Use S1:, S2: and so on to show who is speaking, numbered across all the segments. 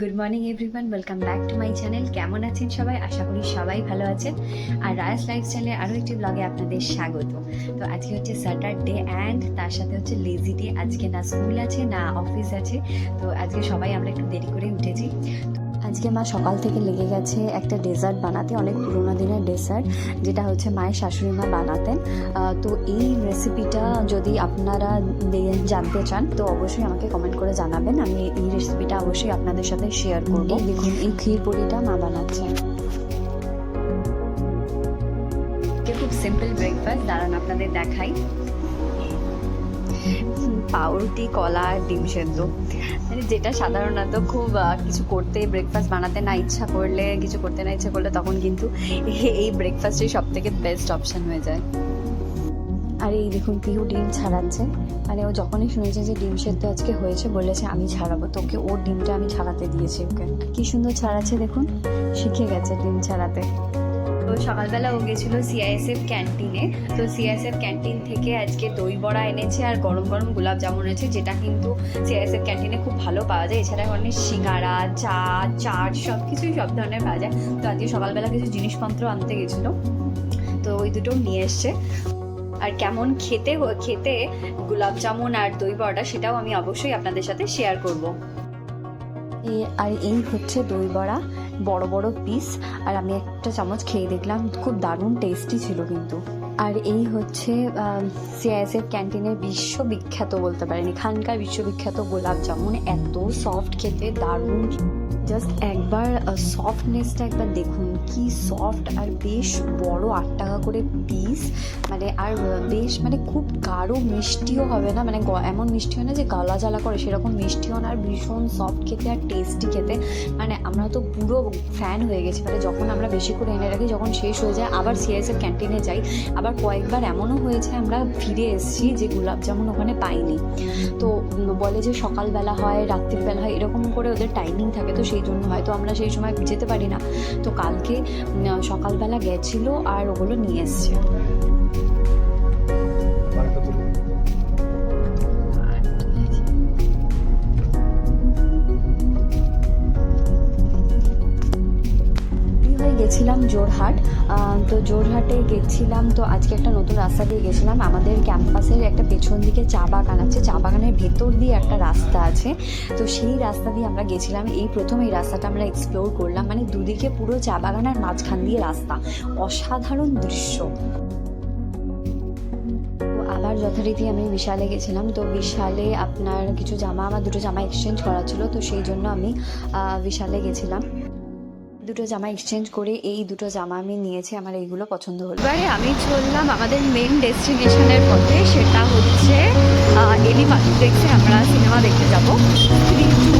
S1: Good morning everyone welcome back to my channel কেমন আছেন সবাই? আশা করি সবাই ভালো আছেন। আর রায়াস লাইফস্টাইলে আরও একটি ব্লগে আপনাদের স্বাগত। তো আজকে হচ্ছে স্যাটারডে অ্যান্ড তার সাথে হচ্ছে লেজি ডে আজকে না স্কুল আছে, না অফিস আছে। তো আজকে সবাই আমরা একটু দেরি করে উঠেছি। আজকে মা সকাল থেকে লেগে গেছে একটা ডেজার্ট বানাতে অনেক পুরোনো দিনের ডেজার্ট যেটা হচ্ছে মায়ের শাশুড়ি মা বানাতেন। তো এই রেসিপিটা যদি আপনারা জানতে চান তো অবশ্যই আমাকে কমেন্ট করে জানাবেন। আমি এই রেসিপিটা অবশ্যই আপনাদের সাথে শেয়ার করব। দেখুন। এই ক্ষীর পুরিটা মা বানাচ্ছে। খুব সিম্পল ব্রেকফাস্ট দাঁড়ান আপনাদের দেখাই। পাউরুটি, কলা আর ডিম সেদ্ধ। মানে যেটা সাধারণত খুব কিছু করতে ব্রেকফাস্ট বানাতে না ইচ্ছা করলে, কিছু করতে না ইচ্ছা করলে তখন কিন্তু এই ব্রেকফাস্টই সব থেকে বেস্ট অপশন হয়ে যায়। আর, এই দেখুন পিহু ডিম ছাড়াচ্ছে। মানে ও যখনই শুনেছে যে ডিম সেদ্ধ আজকে হয়েছে, বলেছে, আমি ছাড়াবো। তোকে ওর ডিমটা আমি ছাড়াতে দিয়েছি ওকে। কি সুন্দর ছাড়াচ্ছে দেখুন। শিখে গেছে ডিম ছাড়াতে। তো সকালবেলা ও গেছিল সিআইএসএফ ক্যান্টিনে তো সিআইএসএফ ক্যান্টিন থেকে আজকে দই বড়া এনেছে আর গরম গরম গোলাপ জামুন এনেছে, যেটা কিন্তু সিআইএসএফ ক্যান্টিনে খুব ভালো পাওয়া যায়। এছাড়া অনেক সিঙ্গারা, চা, চাট সব কিছুই সব ধরনের পাওয়া যায়। তো আজকে সকালবেলা কিছু জিনিসপত্র আনতে গেছিল। তো ওই দুটো নিয়ে এসছে। আর কেমন খেতে খেতে গোলাপ জামুন আর দই বড়া সেটাও আমি অবশ্যই আপনাদের সাথে শেয়ার করব। আর এই হচ্ছে দই বড়া, বড় বড় পিস আর আমি একটা চামচ খেয়ে দেখলাম, খুব দারুণ টেস্টি ছিল কিন্তু। আর এই হচ্ছে সিআইএসএফ ক্যান্টিনের বিশ্ববিখ্যাত বলতে পারেন, এখানকার বিশ্ববিখ্যাত গোলাপ জামুন এত সফট খেতে, দারুণ। জাস্ট একবার সফটনেসটা একবার দেখুন কি সফট আর বেশ বড় আট টাকা করে পিস মানে আর বেশ মানে খুব গাঢ় মিষ্টিও হবে না। মানে এমন মিষ্টি হয় না যে গলা জ্বালা করে, সেরকম মিষ্টিও না। আর ভীষণ সফট খেতে আর টেস্টি খেতে। মানে আমরা তো পুরো ফ্যান হয়ে গেছি। মানে যখন আমরা বেশি করে এনে রাখি, যখন শেষ হয়ে যায়, আবার সিএসএফ ক্যান্টিনে যাই। আবার কয়েকবার এমনও হয়েছে, আমরা ফিরে এসেছি যে গোলাপ জামুন ওখানে পাইনি। তো বলে যে সকালবেলা হয়, রাত্রিবেলা হয়, এরকম করে ওদের টাইমিং থাকে। তো সেই জন্য হয়তো আমরা সেই সময় যেতে পারি না। তো কালকে সকালবেলা গেছিল আর ওগুলো নিয়ে এসছে। গেছিলাম জোরহাট তো জোরহাটে গেছিলাম, তো আজকে একটা নতুন রাস্তা দিয়ে গেছিলাম। আমাদের ক্যাম্পাসের একটা পেছন দিকে চা বাগান আছে, চা বাগানের ভেতর দিয়ে একটা রাস্তা আছে। তো সেই রাস্তা দিয়ে আমরা গেছিলাম। এই প্রথম এই রাস্তাটা আমরা এক্সপ্লোর করলাম মানে দুদিকে পুরো চা বাগান আর মাঝখান দিয়ে রাস্তা। অসাধারণ দৃশ্য। আবার যথারীতি আমি বিশালে গেছিলাম, তো বিশালে আপনার কিছু জামা, আমার দুটো জামা এক্সচেঞ্জ করা ছিল, তো সেই জন্য আমি বিশালে গেছিলাম। দুটো জামা এক্সচেঞ্জ করে এই দুটো জামা আমি নিয়েছি আমার এইগুলো পছন্দ হলো। এবারে আমি চললাম আমাদের মেন ডেস্টিনেশনের পথে সেটা হচ্ছে এলি মাল্টিপ্লেক্সে আমরা সিনেমা দেখতে যাব থ্রি টু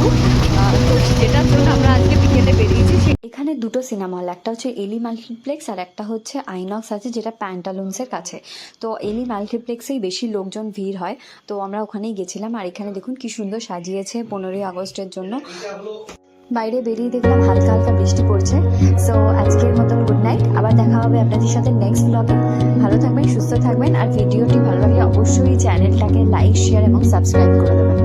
S1: যেটার জন্য আমরা আজকে বিকেলে বেরিয়েছি এখানে দুটো সিনেমা হল একটা হচ্ছে এলি মাল্টিপ্লেক্স আর একটা হচ্ছে আইনক্স আছে যেটা প্যান্টালুন্সের কাছে। তো এলি মাল্টিপ্লেক্সেই বেশি লোকজন ভিড় হয় তো আমরা ওখানেই গেছিলাম। আর এখানে দেখুন কি সুন্দর সাজিয়েছে পনেরোই আগস্টের জন্য। বাইরে বেরিয়ে দেখলাম হালকা হালকা বৃষ্টি পড়ছে। সো আজকের মতন গুড নাইট আবার দেখা হবে আপনাদের সাথে নেক্সট ব্লগে ভালো থাকবেন সুস্থ থাকবেন আর ভিডিওটি ভালো লাগলে অবশ্যই চ্যানেলটাকে লাইক শেয়ার এবং সাবস্ক্রাইব করে দেবেন।